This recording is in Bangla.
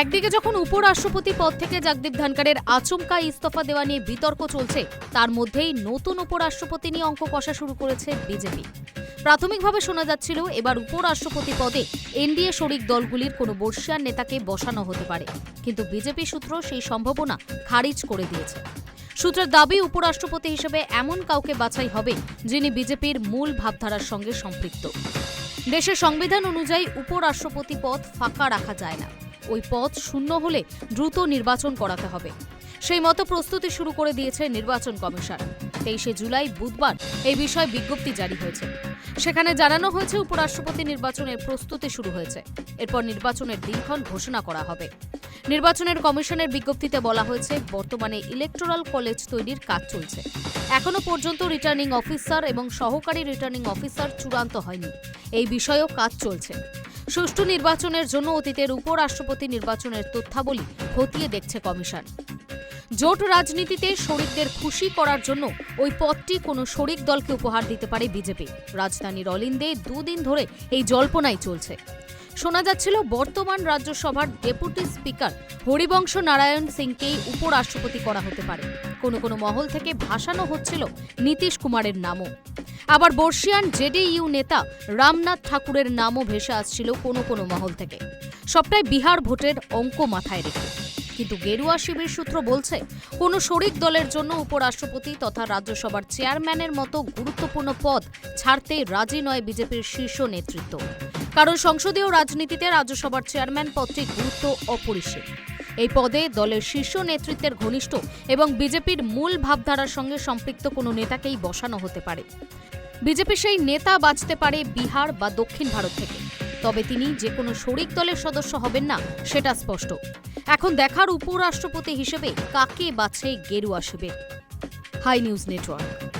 একদিকে যখন উপরাষ্ট্রপতি পদ থেকে জগদীপ ধনকরের আচমকা ইস্তফা দেওয়া নিয়ে বিতর্ক চলছে, তার মধ্যেই নতুন উপরাষ্ট্রপতি নিয়ে অঙ্ক কষা শুরু করেছে বিজেপি। প্রাথমিকভাবে শোনা যাচ্ছিল, এবার উপরাষ্ট্রপতি পদে এনডিএ শরিক দলগুলির কোনো বর্ষিয়ান নেতাকে বসানো হতে পারে। কিন্তু বিজেপি সূত্র সেই সম্ভাবনা খারিজ করে দিয়েছে। সূত্রের দাবি উপরাষ্ট্রপতি হিসেবে এমন কাউকে বাছাই হবে যিনি বিজেপির মূল ভাবধারার সঙ্গে সম্পৃক্ত। দেশের সংবিধান অনুযায়ী উপরাষ্ট্রপতি পদ ফাঁকা রাখা যায় না। ওই পদ শূন্য হলে দ্রুত নির্বাচন করাতে হবে। সেই মতো প্রস্তুতি শুরু করে দিয়েছে নির্বাচন কমিশন। তেইশে জুলাই বুধবার এই বিষয়ে বিজ্ঞপ্তি জারি হয়েছে। সেখানে জানানো হয়েছে উপরাষ্ট্রপতি নির্বাচনের প্রস্তুতি শুরু হয়েছে। এরপর নির্বাচনের দিনক্ষণ ঘোষণা করা হবে। নির্বাচনের কমিশনের বিজ্ঞপ্তিতে বলা হয়েছে, বর্তমানে ইলেকটোরাল কলেজ তৈরির কাজ চলছে। এখনও পর্যন্ত রিটার্নিং অফিসার এবং সহকারী রিটার্নিং অফিসার চূড়ান্ত হয়নি। এই বিষয়েও কাজ চলছে। সুষ্ঠু নির্বাচনের জন্য অতীতের উপরাষ্ট্রপতি নির্বাচনের তথ্যাবলী খতিয়ে দেখছে কমিশন। জোট রাজনীতিতে শরিকদের খুশি করার জন্য ওই পদটি কোনো শরিক দলকে উপহার দিতে পারে বিজেপি। রাজধানীর অলিন্দে দুদিন ধরে এই জল্পনাই চলছে। শোনা যাচ্ছিল বর্তমান রাজ্যসভার ডেপুটি স্পিকার হরিবংশ নারায়ণ সিংকেই উপরাষ্ট্রপতি করা হতে পারে। কোনো কোনো মহল থেকে ভাসানো হচ্ছিল নীতিশ কুমারের নামও। আবার বর্ষিয়ান জেডিইউ নেতা রামনাথ ঠাকুরের নামও ভেসে আসছিল কোনো কোনো মহল থেকে। সবটাই বিহার ভোটের অঙ্ক মাথায় রেখে। কিন্তু গেরুয়া শিবির সূত্র বলছে, কোনো শরিক দলের জন্য উপরাষ্ট্রপতি তথা রাজ্যসভার চেয়ারম্যানের মতো গুরুত্বপূর্ণ পদ ছাড়তে রাজি নয় বিজেপির শীর্ষ নেতৃত্ব। কারণ সংসদীয় রাজনীতিতে রাজ্যসভার চেয়ারম্যান পদটি গুরুত্ব অপরিসীম। এই পদে দলের শীর্ষ নেতৃত্বের ঘনিষ্ঠ এবং বিজেপির মূল ভাবধারার সঙ্গে সম্পৃক্ত কোনো নেতাকেই বসানো হতে পারে। বিজেপি সেই নেতা বাঁচতে পারে বিহার বা দক্ষিণ ভারত থেকে। তবে তিনি যে কোনো শরিক দলের সদস্য হবেন না, সেটা স্পষ্ট। এখন দেখার উপরাষ্ট্রপতি হিসেবে কাকে বাছে গেরুয়া শিবির? High news network.